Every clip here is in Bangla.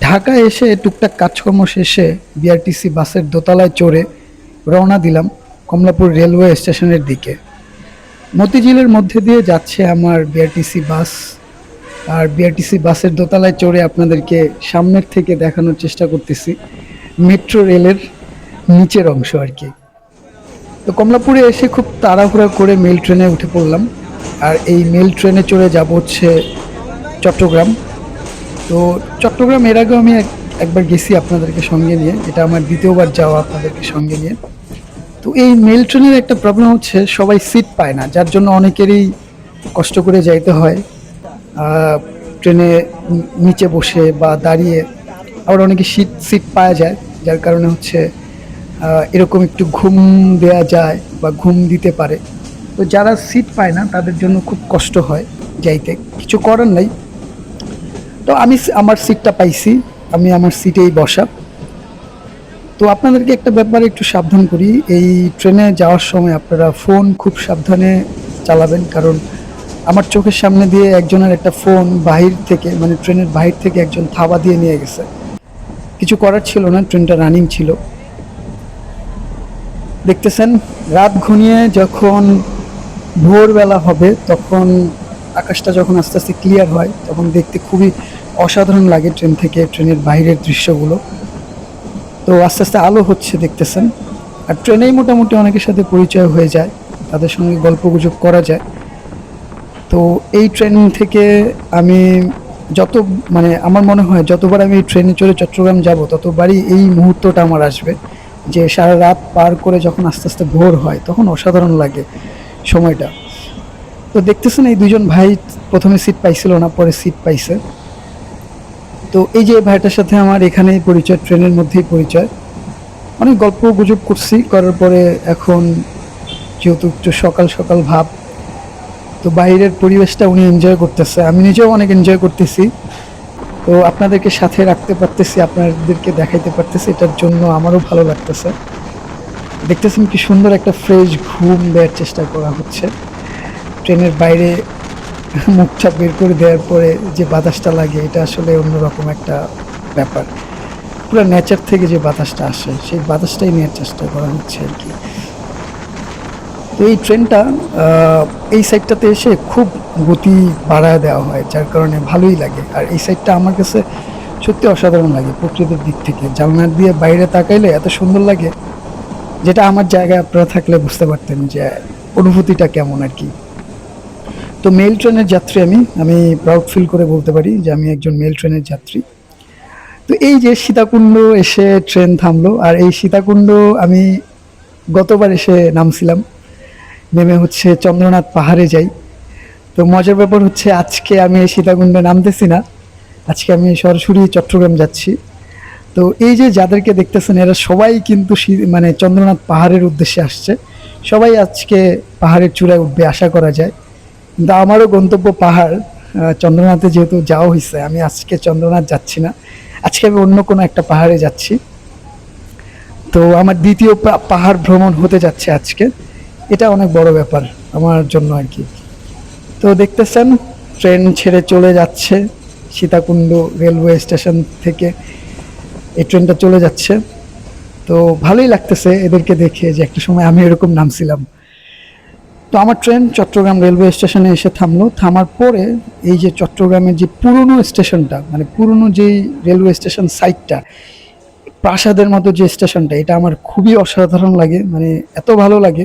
ঢাকা এসে টুকটাক কাজকর্ম শেষে বিআরটিসি বাসের দোতলায় চড়ে রওনা দিলাম কমলাপুর রেলওয়ে স্টেশনের দিকে। মতিঝিলের মধ্যে দিয়ে যাচ্ছে আমার বিআরটিসি বাস। আর বিআরটিসি বাসের দোতলায় চড়ে আপনাদেরকে সামনের থেকে দেখানোর চেষ্টা করতেছি মেট্রো রেলের নিচের অংশ আর কি। তো কমলাপুরে এসে খুব তাড়াহুড়া করে মেল ট্রেনে উঠে পড়লাম। আর এই মেল ট্রেনে চড়ে যাব হচ্ছে চট্টগ্রাম। তো চট্টগ্রাম, এর আগেও আমি এক- একবার গেছি আপনাদেরকে সঙ্গে নিয়ে এটা আমার দ্বিতীয়বার যাওয়া আপনাদেরকে সঙ্গে নিয়ে। তো এই মেল ট্রেনের একটা প্রবলেম হচ্ছে, সবাই সিট পায় না, যার জন্য অনেকেরই কষ্ট করে যাইতে হয়। ট্রেনে নিচে বসে বা দাঁড়িয়ে আবার অনেকে সিট সিট পাওয়া যায়, যার কারণে হচ্ছে এরকম একটু ঘুম দেয়া যায় বা ঘুম দিতে পারে। তো যারা সিট পায় না, তাদের জন্য খুব কষ্ট হয় যাইতে। কিছু করার নাই। তো আমি আমার সিটটা পাইছি, আমি আমার সিটেই বসা। তো আপনাদেরকে একটা ব্যাপারে একটু সাবধান করি, এই ট্রেনে যাওয়ার সময় আপনারা ফোন খুব সাবধানে চালাবেন, কারণ আমার চোখের সামনে দিয়ে একজনের একটা ফোন বাহির থেকে মানে ট্রেনের বাহির থেকে একজন থাবা দিয়ে নিয়ে গেছে। কিছু করার ছিল না, ট্রেনটা রানিং ছিল। দেখতেছেন, রাত ঘনিয়ে যখন ভোরবেলা হবে, তখন আকাশটা যখন আস্তে আস্তে ক্লিয়ার হয়, তখন দেখতে খুবই অসাধারণ লাগে ট্রেন থেকে, ট্রেনের বাইরের দৃশ্যগুলো। তো আস্তে আস্তে আলো হচ্ছে দেখতেছেন। আর ট্রেনেই মোটামুটি অনেকের সাথে পরিচয় হয়ে যায়, তাদের সঙ্গে গল্প গুজব করা যায়। তো এই ট্রেন থেকে আমি যত মানে আমার মনে হয় যতবার আমি ট্রেনে চড়ে চট্টগ্রাম যাব, ততবারই এই মুহূর্তটা আমার আসবে। যে সারা রাত পার করে যখন আস্তে আস্তে ভোর হয়, তখন অসাধারণ লাগে সময়টা। তো দেখতেছেন এই দুজন ভাই প্রথমে সিট পাইছিল না, পরে সিট পাইছে। তো এই যে ভাইটার সাথে আমার এখানেই পরিচয়, ট্রেনের মধ্যেই পরিচয়। অনেক গল্প গুজব করছি, করার পরে এখন যেহেতু একটু সকাল সকাল ভাব, তো বাইরের পরিবেশটা উনি এনজয় করতেছে, আমি নিজেও অনেক এনজয় করতেছি। তো আপনাদেরকে সাথে রাখতে পারতেছি, আপনাদেরকে দেখাইতে পারতেছি, এটার জন্য আমারও ভালো লাগতেছে। দেখতেছেন কি সুন্দর একটা ফ্রেশ ঘুম দেওয়ার চেষ্টা করা হচ্ছে। ট্রেনের বাইরে মুখটা বের করে দেওয়ার পরে যে বাতাসটা লাগে, এটা আসলে অন্যরকম একটা ব্যাপার। পুরো নেচার থেকে যে বাতাসটা আসে, সেই বাতাসটাই নেওয়ার চেষ্টা করা হচ্ছে আর কি। তো এই ট্রেনটা এই সাইডটাতে এসে খুব গতি বাড়ায় দেওয়া হয়, যার কারণে ভালোই লাগে। আর এই সাইডটা আমার কাছে সত্যি অসাধারণ লাগে প্রকৃতির দিক থেকে। জানলার দিয়ে বাইরে তাকাইলে এত সুন্দর লাগে, যেটা আমার জায়গায় আপনারা থাকলে বুঝতে পারতেন যে অনুভূতিটা কেমন আর কি। তো মেল ট্রেনের যাত্রী আমি আমি প্রাউড ফিল করে বলতে পারি যে আমি একজন মেল ট্রেনের যাত্রী। তো এই যে সীতাকুণ্ড এসে ট্রেন থামলো, আর এই সীতাকুণ্ড আমি গতবার এসে নামছিলাম। নেমে হচ্ছে চন্দ্রনাথ পাহাড়ে যাই। তো মজার ব্যাপার হচ্ছে আজকে আমি এই সীতাকুণ্ডে নামতেছি না। আজকে আমি সরাসরি চট্টগ্রাম যাচ্ছি। তো এই যে যাদেরকে দেখতেছেন, এরা সবাই কিন্তু মানে চন্দ্রনাথ পাহাড়ের উদ্দেশ্যে আসছে। সবাই আজকে পাহাড়ের চূড়ায় উঠবে, আশা করা যায়। কিন্তু আমারও গন্তব্য পাহাড় চন্দ্রনাথে যেহেতু যাওয়া হয়েছে আমি আজকে চন্দ্রনাথ যাচ্ছি না। আজকে আমি অন্য কোনো একটা পাহাড়ে যাচ্ছি। তো আমার দ্বিতীয় পাহাড় ভ্রমণ হতে যাচ্ছে আজকে। এটা অনেক বড় ব্যাপার আমার জন্য আর কি। তো দেখতেছেন, ট্রেন ছেড়ে চলে যাচ্ছে, সীতাকুণ্ড রেলওয়ে স্টেশন থেকে এই ট্রেনটা চলে যাচ্ছে। তো ভালোই লাগতেছে এদেরকে দেখে যে একটা সময় আমি এরকম নামছিলাম। তো আমার ট্রেন চট্টগ্রাম রেলওয়ে স্টেশনে এসে থামলো। থামার পরে এই যে চট্টগ্রামের যে পুরনো স্টেশনটা মানে পুরনো যেই রেলওয়ে স্টেশন সাইটটা, প্রাসাদের মতো যে স্টেশনটা, এটা আমার খুবই অসাধারণ লাগে মানে এত ভালো লাগে,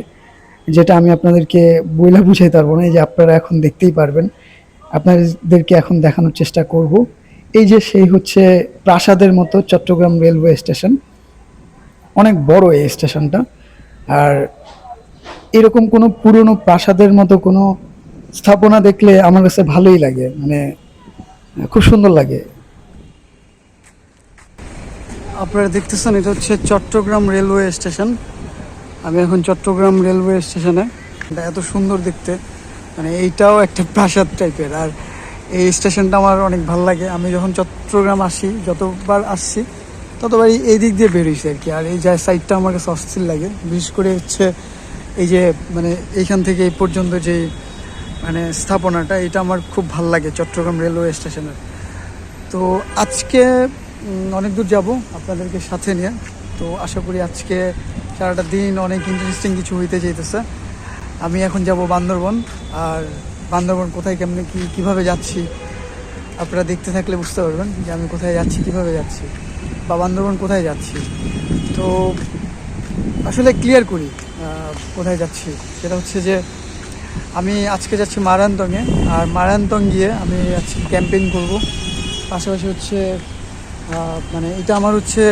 যেটা আমি আপনাদেরকে বইলা বুঝাই পারব না, এই যে আপনারা এখন দেখতেই পারবেন। আপনাদেরকে এখন দেখানোর চেষ্টা করব। এই যে সেই হচ্ছে প্রাসাদের মতো চট্টগ্রাম রেলওয়ে স্টেশন, অনেক বড় এই স্টেশনটা। আর এরকম কোনো পুরনো প্রাসাদের মতো কোনো স্থাপনা দেখলে আমার কাছে ভালোই লাগে। মানে খুব সুন্দর লাগে। আপনারা দেখতেছেন, এটা হচ্ছে চট্টগ্রাম রেলওয়ে স্টেশন। আমি এখন চট্টগ্রাম রেলওয়ে স্টেশনে। এটা এত সুন্দর দেখতে। মানে এইটাও একটা প্রাসাদ টাইপের। আর এই স্টেশনটা আমার অনেক ভালো লাগে। আমি যখন চট্টগ্রাম আসি, যতবার আসছি ততবার এই দিক দিয়ে বেরিয়েছি আর কি। আর এই যে সাইডটা আমার কাছে অস্থির লাগে। বিশেষ করে হচ্ছে এই যে মানে এইখান থেকে এই পর্যন্ত যে মানে স্থাপনাটা, এটা আমার খুব ভালো লাগে চট্টগ্রাম রেলওয়ে স্টেশনের। তো আজকে অনেক দূর যাব আপনাদেরকে সাথে নিয়ে। তো আশা করি আজকে সারাটা দিন অনেক ইন্টারেস্টিং কিছু হইতে চাইতেছে আমি এখন যাব বান্দরবন। আর বান্দরবন কোথায় কেমনে কি, কীভাবে যাচ্ছি, আপনারা দেখতে থাকলে বুঝতে পারবেন যে আমি কোথায় যাচ্ছি, কীভাবে যাচ্ছি বা বান্দরবন কোথায় যাচ্ছি। তো আসলে ক্লিয়ার করি। কোথায় যাচ্ছি? সেটা হচ্ছে যে আমি আজকে যাচ্ছি মারান্তংয়ে, আর মারান্তং গিয়ে আমি আজকে ক্যাম্পেইন করব। পাশাপাশি হচ্ছে মানে এটা আমার হচ্ছে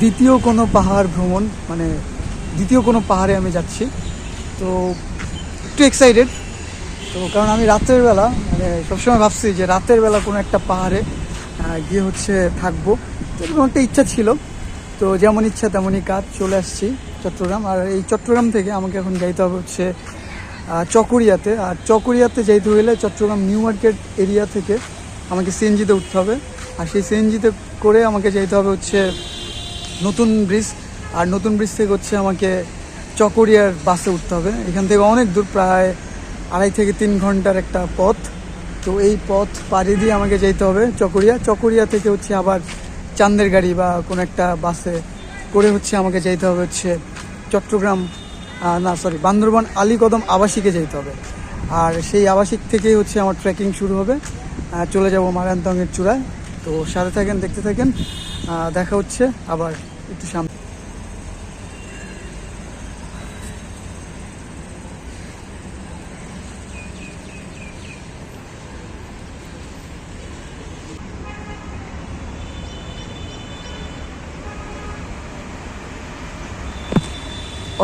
দ্বিতীয় কোনো পাহাড় ভ্রমণ মানে দ্বিতীয় কোনো পাহাড়ে আমি যাচ্ছি। তো একটু এক্সাইটেড তো কারণ আমি রাতের বেলা মানে সবসময় ভাবছি যে রাতের বেলা কোনো একটা পাহাড়ে গিয়ে হচ্ছে থাকব। তো একটা ইচ্ছা ছিল। তো যেমন ইচ্ছা তেমনই কাজ চলে আসছি। চট্টগ্রাম। আর এই চট্টগ্রাম থেকে আমাকে এখন যাইতে হবে হচ্ছে চকরিয়াতে আর চকরিয়াতে যাইতে হলে চট্টগ্রাম নিউ মার্কেট এরিয়া থেকে আমাকে সিএনজিতে উঠতে হবে। আর সেই সিএনজিতে করে আমাকে যাইতে হবে হচ্ছে নতুন ব্রিজ। আর নতুন ব্রিজ থেকে হচ্ছে আমাকে চকরিয়ার বাসে উঠতে হবে। এখান থেকে অনেক দূর, প্রায় আড়াই থেকে তিন ঘণ্টার একটা পথ। তো এই পথ পাড়ি দিয়ে আমাকে যেতে হবে চকরিয়া চকরিয়া থেকে হচ্ছে আবার চান্দের গাড়ি বা কোনো একটা বাসে করে হচ্ছে আমাকে যেতে হবে হচ্ছে চট্টগ্রাম না সরি বান্দরবান আলীকদম আবাসিকে যেতে হবে। আর সেই আবাসিক থেকেই হচ্ছে আমার ট্রেকিং শুরু হবে। চলে যাব মারায়ন্তঙ্গের চূড়ায়। তো সাথে থাকেন, দেখতে থাকেন। দেখা হচ্ছে আবার একটু সামনে।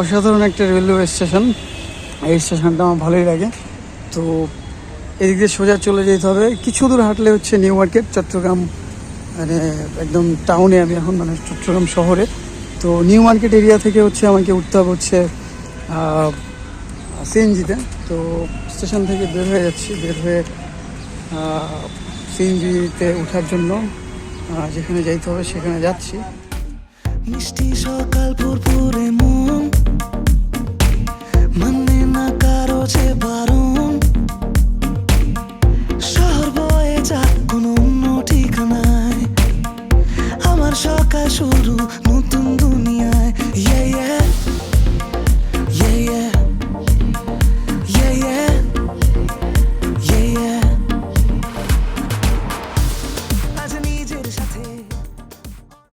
অসাধারণ একটা রেলওয়ে স্টেশন। এই স্টেশনটা আমার ভালোই লাগে। তো এদিক দিয়ে সোজা চলে যেতে হবে। কিছু দূর হাঁটলে হচ্ছে নিউ মার্কেট, চট্টগ্রাম মানে একদম টাউনে আমি এখন মানে চট্টগ্রাম শহরে। তো নিউ মার্কেট এরিয়া থেকে হচ্ছে আমাকে উঠতে হবে হচ্ছে সিএনজিতে। তো স্টেশন থেকে বের হয়ে যাচ্ছি। বের হয়ে সিএনজিতে ওঠার জন্য যেখানে যাইতে হবে সেখানে যাচ্ছি। মন। মানে না কারও যে বারো